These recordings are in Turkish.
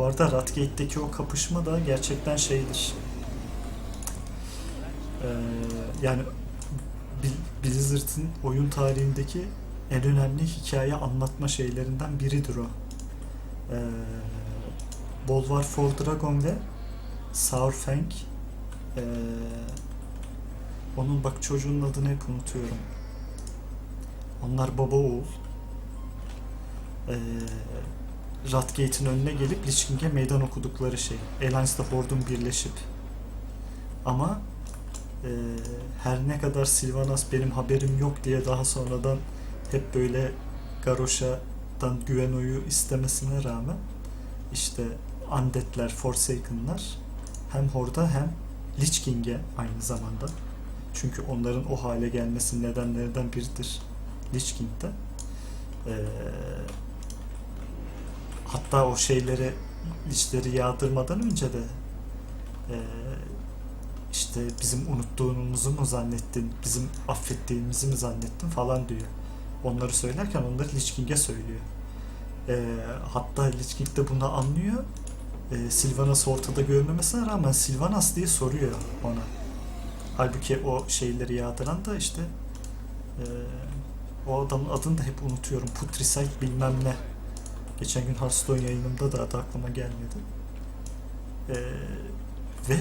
Bu arada Ratgate'deki o kapışma da gerçekten şeydir. Ee, yani Blizzard'ın oyun tarihindeki en önemli hikaye anlatma şeylerinden biridir o. Ee, Bolvar for Dragon ve Saurfang ee, onun bak çocuğun adını hep unutuyorum. Onlar baba oğul. Ee, Ratgate'in önüne gelip Lich King'e meydan okudukları şey. Alliance'da Horde'un birleşip. Ama e, her ne kadar Sylvanas benim haberim yok diye daha sonradan hep böyle Garrosha'dan güven oyu istemesine rağmen işte Undead'ler, Forsaken'lar hem Horde'a hem Lich King'e aynı zamanda. Çünkü onların o hale gelmesinin nedenlerinden biridir Lich King'de. Ee, hatta o şeyleri Lich'leri yağdırmadan önce de ee, işte bizim unuttuğumuzu mu zannettin, bizim affettiğimizi mi zannettin falan diyor. Onları söylerken onları Lich King'e söylüyor. Ee, hatta Lich King de bunu anlıyor. Ee, Sylvanas'ı ortada görmemesine rağmen Sylvanas diye soruyor ona. Halbuki o şeyleri yağdıran da işte ee, o adamın adını da hep unutuyorum. Putrisite bilmem ne. Geçen gün Hearthstone yayınımda da adı aklıma gelmedi. Ee, ve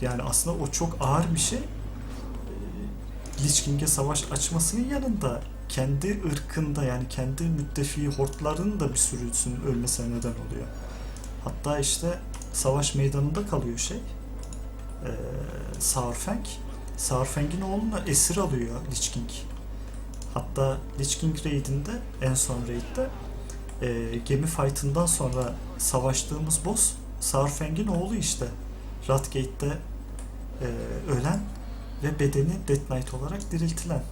yani aslında o çok ağır bir şey. Ee, Lich King'e savaş açmasının yanında kendi ırkında yani kendi müttefiği hortların da bir sürüsünün ölmesine neden oluyor. Hatta işte savaş meydanında kalıyor şey. Ee, Saurfang. Saurfang'in oğlunu esir alıyor Lich King. Hatta Lich King raidinde en son raidde e, gemi fight'ından sonra savaştığımız boss Saurfang'in oğlu işte. Ratgate'de e, ölen ve bedeni Death Knight olarak diriltilen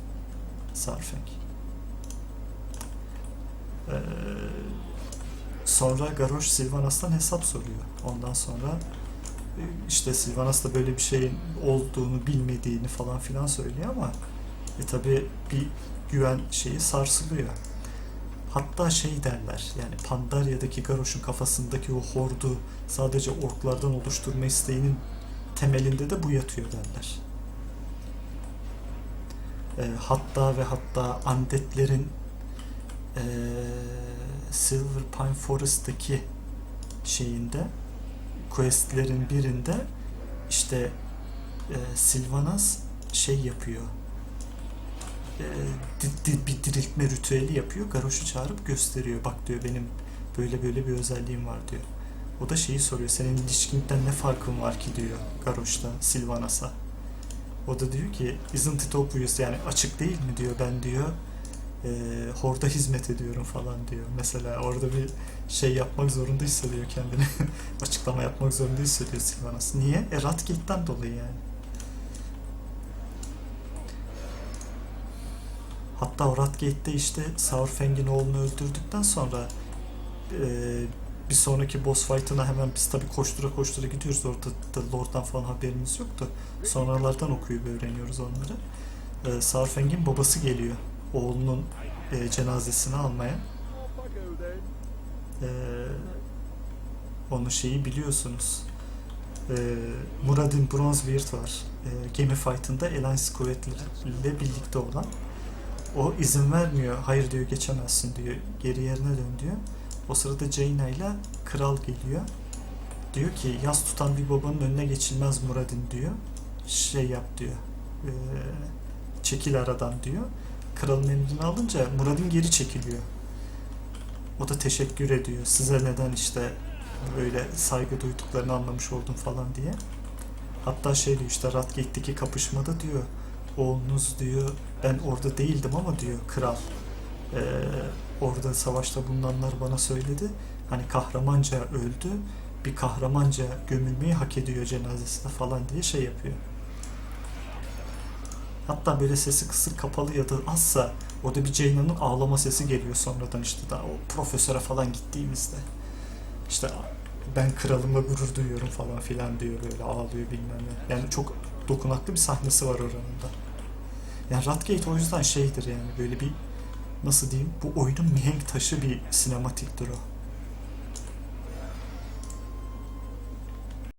Saurfang. E, sonra Garrosh Sylvanas'tan hesap soruyor. Ondan sonra e, işte Sylvanas da böyle bir şeyin olduğunu bilmediğini falan filan söylüyor ama e tabi bir güven şeyi sarsılıyor. Hatta şey derler yani Pandaria'daki Garrosh'un kafasındaki o hordu sadece orklardan oluşturma isteğinin temelinde de bu yatıyor derler. E, hatta ve hatta Undead'lerin e, Silver Pine Forest'taki şeyinde questlerin birinde işte e, Sylvanas şey yapıyor e, bir diriltme ritüeli yapıyor. Garrosh'u çağırıp gösteriyor. Bak diyor benim böyle böyle bir özelliğim var diyor. O da şeyi soruyor. Senin ilişkinden ne farkın var ki diyor Garrosh'ta Sylvanas'a. O da diyor ki isn't it obvious yani açık değil mi diyor ben diyor e, horda hizmet ediyorum falan diyor. Mesela orada bir şey yapmak zorunda hissediyor kendini. Açıklama yapmak zorunda hissediyor Sylvanas. Niye? E Ratgate'den dolayı yani. Hatta o Ratgate'de işte Saurfang'in oğlunu öldürdükten sonra e, bir sonraki boss fight'ına hemen biz tabi koştura koştura gidiyoruz. Orada da Lord'dan falan haberimiz yoktu. Sonralardan okuyup öğreniyoruz onları. E, Saurfang'in babası geliyor. Oğlunun e, cenazesini almaya. E, onu şeyi biliyorsunuz. E, Muradin Bronzebeard var. E, gemi fight'ında Alliance kuvvetleriyle birlikte olan. O izin vermiyor. Hayır diyor geçemezsin diyor. Geri yerine dön diyor. O sırada Jaina ile kral geliyor. Diyor ki yas tutan bir babanın önüne geçilmez Muradin diyor. Şey yap diyor. Ee, çekil aradan diyor. Kralın emrini alınca Muradin geri çekiliyor. O da teşekkür ediyor. Size neden işte böyle saygı duyduklarını anlamış oldum falan diye. Hatta şey diyor işte Ratgate'deki kapışmada diyor oğlunuz diyor ben orada değildim ama diyor kral Ee, orada savaşta bulunanlar bana söyledi hani kahramanca öldü bir kahramanca gömülmeyi hak ediyor cenazesine falan diye şey yapıyor. Hatta böyle sesi kısık kapalı ya da azsa orada bir Jaina'nın ağlama sesi geliyor sonradan işte daha o profesöre falan gittiğimizde. İşte ben kralıma gurur duyuyorum falan filan diyor böyle ağlıyor bilmem ne. Yani çok dokunaklı bir sahnesi var oranın da. Yani Ratgate o yüzden şeydir yani böyle bir nasıl diyeyim bu oyunun mihenk taşı bir sinematiktir o.